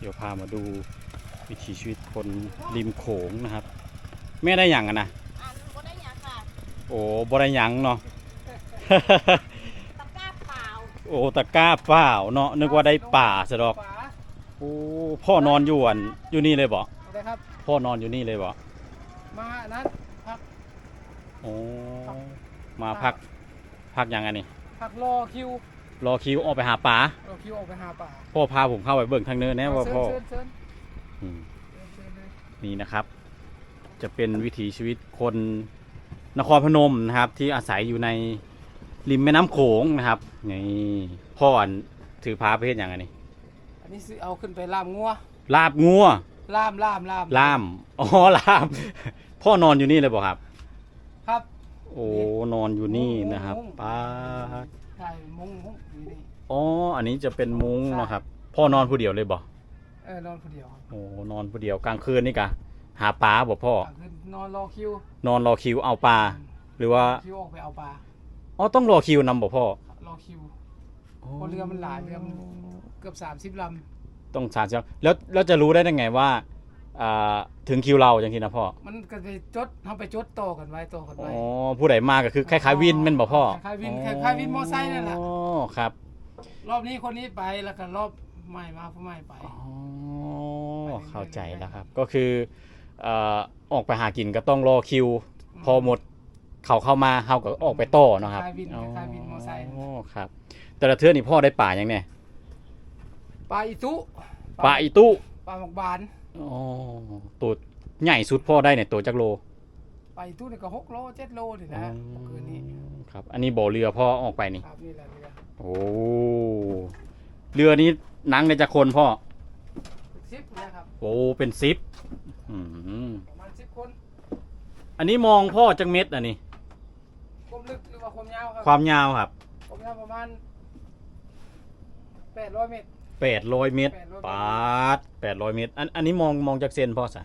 เดี๋ยวพามาดูวิถีชีวิตคนริมโขงนะครับ แม่ได้หยังอะนะอ่านบ่ได้หยังค่ะโอ้บ่ได้หยังเนาะ ตะกร้าเปล่าโอ้ตะกร้าเปล่าเนาะนึกว่าได้ป่าซะดอกป่าโอ้พ่อนอนอยู่อันอยู่นี่เลยบ่อะไรครับ พ่อนอนอยู่นี่เลยบ่มานั้นพักโอ้มาพักพักหยังอันนี้พักรอคิว รอคิวออกไปหาปลารอคิวออกไปหาป่าพ่อพาผมเข้าไปเบิ่งทางเนินแน่ว่าเชิญพ่อเชิญเชิญอืมเชิญเชิญเลยนี่นะครับ จะเป็นวิถีชีวิตคนนครพนมนะครับ ที่อาศัยอยู่ในริมแม่น้ำโขงนะครับนี่พ่ออันถือพาไปเฮ็ดหยังอันนี้อันนี้ซื้อเอาขึ้นไปล่ามงัวลาบงัวล่ามล่ามล่ามล่ามอ๋อล่ามพ่อนอนอยู่นี่เลยบ่ครับ ครับ โอ้นอนอยู่นี่นะครับมุ้งป้าด ใช่มุ้งมุ้ง อยู่นี่อ๋อ อันนี้จะเป็นมุ้งนะครับ พ่อนอนผู้เดียวเลยบ่เออนอนคนเดียวครับโอ้นอนผู้เดียวกลางคืนนี่กะ หาปลาบ่พ่อกลางคืนนอนรอคิว นอนรอคิวเอาปลา หรือว่า คิวออกไปเอาปลาอ๋อ ต้องรอคิวนำบ่พ่อรอคิวเพราะเรือมันหลายเรือมันเกือบสามสิบลต้องสารเชียวแล้วแล้วจะรู้ได้ยังไงว่าอ่าถึงคิวเราจังทีนะพ่อำมันก็ไปจดทำไปจดต่อกันไว้ต่อกันอ๋ไว้อผู้ใดมาก็คือคล้ายๆวินแม่นบ่พ่อคล้ายๆวินคล้ายๆวินมอไซค์นั่นแหละ อ๋อ ครับ รอบนี้คนนี้ไปแล้วก็รอบใหม่มาผู้ใหม่ไป อ๋อเข้าใจแล้วครับ ก็คือเอ่อออกไปหากินก็ต้องรอคิว พอหมดเขาเข้ามาเฮาก็ออกไปต่อเนาะครับคล้ายวินคล้ายวินมอไซค์ อ๋อครับ แต่ละเทื่อนี่พ่อได้ป่ายังเนี่ยปลาอีตุป่าอีตุปลาหมกบานอ๋อตัวใหญ่สุดพ่อได้เนี่ยตัวจักโลปลาอีตุนี่ก็หกโลเจ็ดโลนี่นะเมื่อคืนนี้ครับ อันนี้บ่อเรือพ่อออกไปนี่ครับนี่แหละเรือโอ้ เรือนี้นังในจะคนพ่อสิบนะครับโอ้เป็นซิปอืมประมาณสิบคนอันนี้มองพ่อจังเม็ดอันนี้ ความลึกหรือว่าความยาวครับความยาวครับความยาวประมาณแปดร้อยเมตร แปดร้อยเมตร800 ปาดแปดร้อยเมตรอันอันนี้มองมองจากเซนพ่อสะ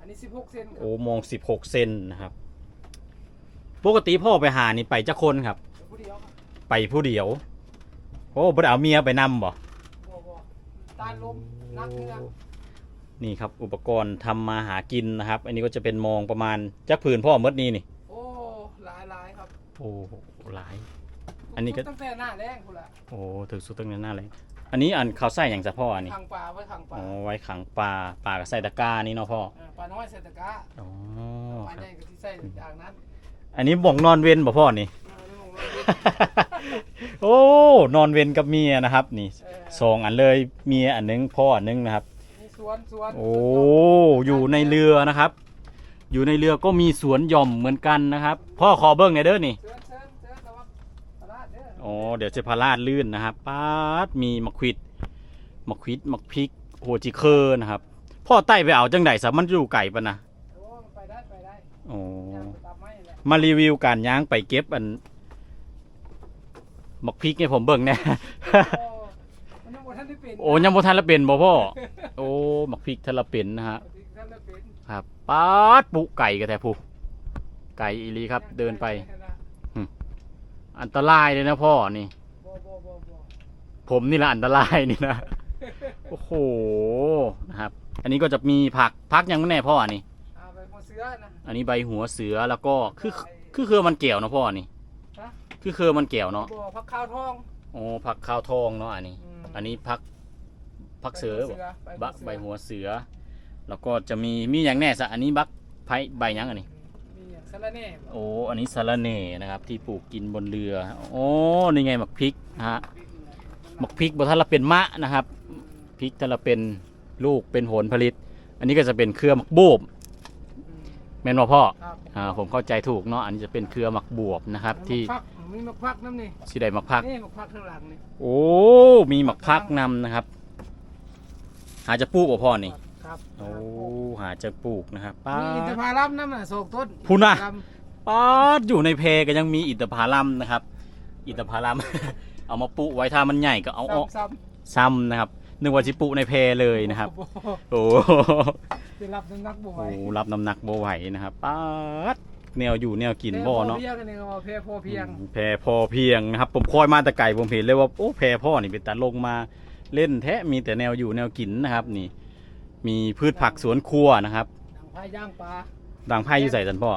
อันนี้สิบหกเซนครับโอ้มองสิบหกเซนนะครับ ปกติพ่อไปหานี่ไปจักคนครับ ผู้เดียวครับไปผู้เดียว โอ้บ่ได้เอาเมียไปนำบ่บ่บ่ตานลมนักเรือนี่ครับอุปกรณ์ทำมาหากินนะครับ อันนี้ก็จะเป็นมองประมาณจักผืนพ่อมดนี่นี่ โอ้หลายหลายครับโอ้หลาย อันนี้ก็ ตั้งแต่หน้าแรงคุณละโอ้ถึงสุดตั้งแต่หน้าเลยอันนี้อันเขาใส่อย่างจะพ่ออันนี้ขังปลาไว้ขังปลาอ๋อไว้ขังปลาปลาก็ใส่ตะกร้านี่เนาะพ่อเออปลาน้อยใส่ตะกร้าอ๋อปลาคใหรับญ่ก็ที่ใส่อย่างนั้น อันนี้บ่งนอนเว้นบ่พ่อนี่เออนี่ผมว่า โอ้นอนเว้นกับเมียนะครับนี่เออสองอันเลยเมียอันนึงพ่ออันนึงนะครับ มีสวนสวนโอ้อยู่ในเรือนะครับ อยู่ในเรือก็มีสวนหย่อมเหมือนกันนะครับ พ่อขอเบิ้งหน่อยเด้อนี่เชิญเชิญเชิญระวังตลาดเด้ออ๋อเดี๋ยวจะพาลาดลื่นนะครับป๊าดมีมะขวิดมะขวิดมะพริกโหจิเคอร์นะครับ พ่อไต่ไปเอาจังไดสามันอยู่ไก่ปะนะโอ้ไปได้ไปได้โอ้ ย่างไปตามไม้แหละ มารีวิวการย่างไปเก็บอัน มะพริกให้ผมเบิ่งแหน่โอ้มันยังบ่ทันได้เป็นโอ้ยังบ่ทันละเป็นบ่พ่อโอ้มะพริกทันละเป็นนะฮะทันได้เป็นครับป๊าดปุไก่กันแท้ผู้ไก่อีหลีครับ เดินไป อันตรายเลยนะพ่อนี่บ่บ่บ่บ่ผมนี่แหละอันตรายนี่นะโอ้โหนะครับ อันนี้ก็จะมีผักผักยังไม่แน่พ่อนี่เอาไปหัวเสือนะอันนี้ใบหัวเสือแล้วก็คือคือคือมันแก้วเนาะพ่อนี่ฮะ คือคือมันแก้วเนาะบ่พักข้าวทองโอ้ผักข้าวทองเนาะอันนี้ มอันนี้ผักผักเสือใบบะใบหัวเสือ แล้วก็จะมีมีอย่างแน่สะอันนี้บักไผ่ใบหยังอันนี้ มีอย่างสะระแหน่โอ้ อันนี้สาระเน่นะครับ ที่ปลูกกินบนเรือ โอ้นี่ไงหมักพริกนะฮะหมักพริกบทันละเป็นมะนะครับพริกทันละเป็นลูกเป็นผลผลิต อันนี้ก็จะเป็นเครือหมักบูบอืมแม่นว่าพ่อครับอ่าผมเข้าใจถูกเนาะอันนี้จะเป็นเครือหมักบวบนะครับ ที่มะพัก มีมะพักน้ำนี่สีใดหมักพัก นี่มะพักข้างหลังนี่โอ้ มีหมักพักนำนะครับ หาจะปลูกบ่พ่อนี่ ครับโอ้ หาจะปลูกนะครับป้า มีอินทดผลัมน้ำน่ะโศกต้นพูน่ะ อินทผลัมป้าดอยู่ในเพก็ยังมีอิฐผาลัมนะครับ อิฐผาลัม เอามาปลูกไว้ถ้ามันใหญ่ก็เอาออกซ้ำซ้ำนะครับ นึกว่าจิปลูกในเพเลยๆนะครับโอ้โหโอ้โห จะรับน้ำหนักบ่ไหวโอ้รับน้ำหนักโบไหวนะครับป้าด แนวอยู่แนวกินบ่เนาะแพร่พอเพียงกันเองว่าแพร่พอเพียงอืมแพพอเพียงนะครับ ผมคอยมาแต่ไก่ผมเห็นเลยว่าโอ้แพพ่อนี่เป็นตาลงมาเล่นแท้มีแต่แนวอยู่แนวกินนะครับนี่ มีพืชผักสวนครัวนะครับหนังพายย่างปลาดังไพ่อยู่ใส่สันพ่อ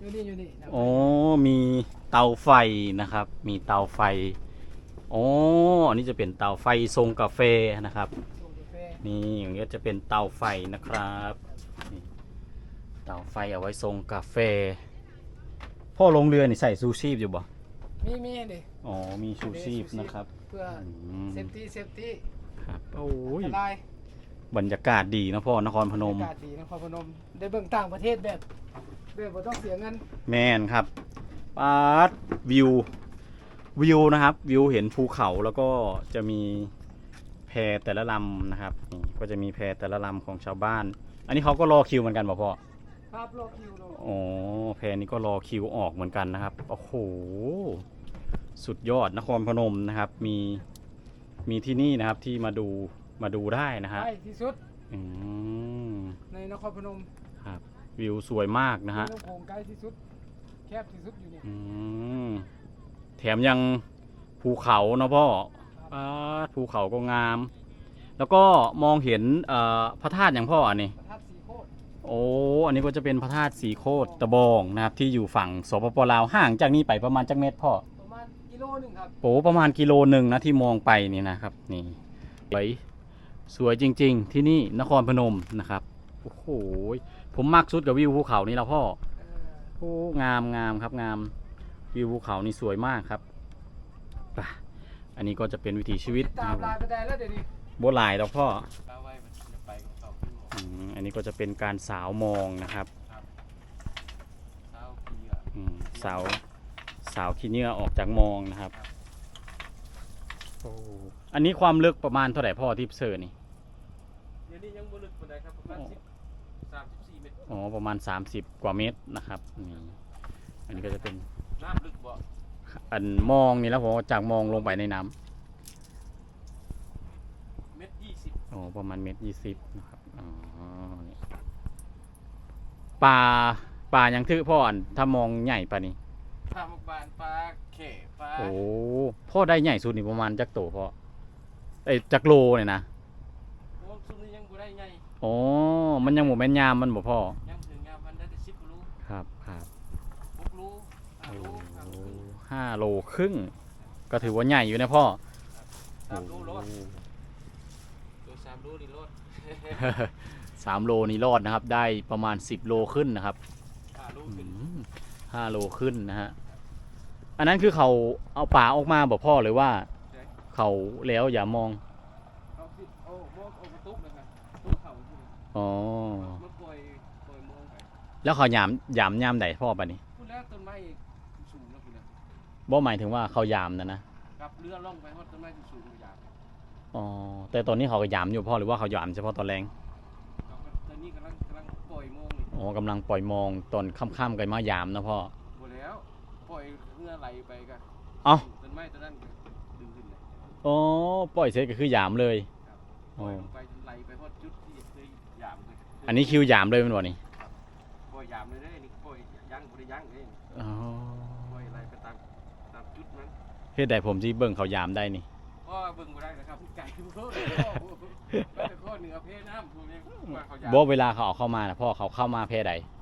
อยู่นี่อยู่นี่หนังพายโอ้มีเตาไฟนะครับ มีเตาไฟโอ้อันนี้จะเป็นเตาไฟทรงกาแฟนะครับ ส่งกาแฟนี่อย่างเงี้ยจะเป็นเตาไฟนะครับนี่ เตาไฟเอาไว้ทรงกาแฟ พ่อลงเรือนี่ใส่ซูชีพอยู่บ่ มีมีดิอ๋อ มีชูชีพนะครับ เพื่ออืมเซฟตี้เซฟตี้ครับ โอ้ยสบายบรรยากาศดีนะพ่อนครพนม อากาศดีนครพนม ได้เบิ่งต่างประเทศแบบแบบบ่ต้องเสียเงินแมนครับปาดวิว วิวนะครับ วิวเห็นภูเขาแล้วก็จะมีแพแต่ละลำนะครับนี่ก็จะมีแพแต่ละลำของชาวบ้าน อันนี้เขาก็รอคิวเหมือนกันป่ะพ่อ ครับโลคิวโลอ๋อแพนี้ก็รอคิวออกเหมือนกันนะครับ โอ้โห สุดยอดนครพนมนะครับ มีมีที่นี่นะครับที่มาดูมาดูได้นะฮะใกล้ที่สุดอืมในนครพนมครับ วิวสวยมากนะฮะมีลำโพงใกล้ที่สุด แคบที่สุดอยู่นี่อืมแถมยังภูเขาเนาะพ่อปาดภูเขาก็งาม แล้วก็มองเห็นเอ่อพระธาตุอย่างพ่ออันนี้ประทัดสี โคตรโอ้อันนี้ก็จะเป็นพระธาตุสีโคตรตะบองนะครับ ที่อยู่ฝั่งสปปลาวห่างจากนี้ไปประมาณจักเมตรพ่อประมาณกิโลหนึ่งครับโอ้ประมาณกิโลหนึ่งนะที่มองไปนี่นะครับ นี่สวยสวยจริง ๆ ที่นี่นครพนมนะครับโอ้โหผมมักสุดกับวิวภูเขานี่แล้วพ่อเออโอ้งามงามครับงามวิวภูเขานี่สวยมากครับไปอันนี้ก็จะเป็นวิถีชีวิตติดตามลายประแดแล้วเดี๋ยวนี้โบหลายดอกพ่อ อืมอันนี้ก็จะเป็นการสาวมองนะครับเท้าพีอะอืมสาวสาวขี้เหงื่อออกจากมองนะครับโอ้อันนี้ความลึกประมาณเท่าไหร่พ่อที่เซอร์นี่เดี๋ยวนี้ยังบลึกปานใดครับประมาณสิบสามสิบสี่เมตรอ๋อประมาณ 30 กว่าเมตรนะครับนี่อันนี้ก็จะเป็นน้ำลึกบ่อันมองนี่แล้วผมเอาจากมองลงไปในน้ำเมตรยี่สิบอ๋อประมาณเมตรยี่สิบนะครับอ๋อนี่ ปลาปลายังถือพ่ออันถ้ามองใหญ่ปลานี้ปลาหมกบานปลาเข่ปลาโอ้พ่อได้ใหญ่สุดนี่ประมาณจักโตพ่อไอ้ยจักโลเนี่ยนะโอ้ซุมนี้ยังบ่ได้ไงอ๋อมันยังหมูแม่นยามมันบ่พ่อยังถึงงานมันได้แต่สิบลูกครับครับหกลูกห้าโอ้ลูกห้าลูกห้าโลครึ่งก็ถือว่าใหญ่อยู่นะพ่อสามลูกรถโอ้ตัวสามลูกนี่รถสามโลนี่รอดนะครับ ได้ประมาณสิบโลขึ้นนะครับห้าลูกอืขึ้นมห้าโลขึ้นนะฮะอันนั้นคือเขาเอาป่าออกมาบอกพ่อเลยว่า เขาแล้วอย่ามองเอาปิดเอาโมกเอากระตุกเลยครับตุกเขาที่นี่อ๋อมันปล่อยปล่อยโมงไปแล้วเขายามยามยามใดพ่อปะนี่พูดแล้วต้นไม้สูงแล้วพูดแล้วบ่หมายถึงว่าเขายามนะนะกับเรือล่องไปเพราะต้นไม้สูงๆอย่าง อ๋อแต่ตอนนี้เขาก็ยามอยู่พ่อหรือว่าเขายามเฉพาะตอนแรงเราก็ตอนนี้กำลังกำลังปล่อยโมงนี่อ๋อกำลังปล่อยมองตอนค่ำๆกันมายามนะพ่อหมดแล้วปล่อยเรือไหลไปก็เอ้าต้นไม้ต้นนั้นก็ดึงขึ้นเลยอ๋อปล่อยเสร็จก็คือยามเลย ปล่อยอ๋อลงไปไหลไปเพราะจุดที่เคยหยามเลยอันนี้คิวยามเลยแมันบ่นี่ปล่อยหยามเลยได้นี่ปล่อยยั้งบริยั้งเองอ๋อปล่อยไหลไปตามตามจุดมันเฮ็ดใดผมสิเบิ่งเขายามได้นี่เพราะ ว่าเบิ่งบ่ได้นะครับไก่พวกไปแต่ข้อเหนือเพน้ำพวกนี้ว่าเขาหยามบ่เวลาเขาเอาเข้ามานะพ่อเขาเข้ามาแพร่ใดเ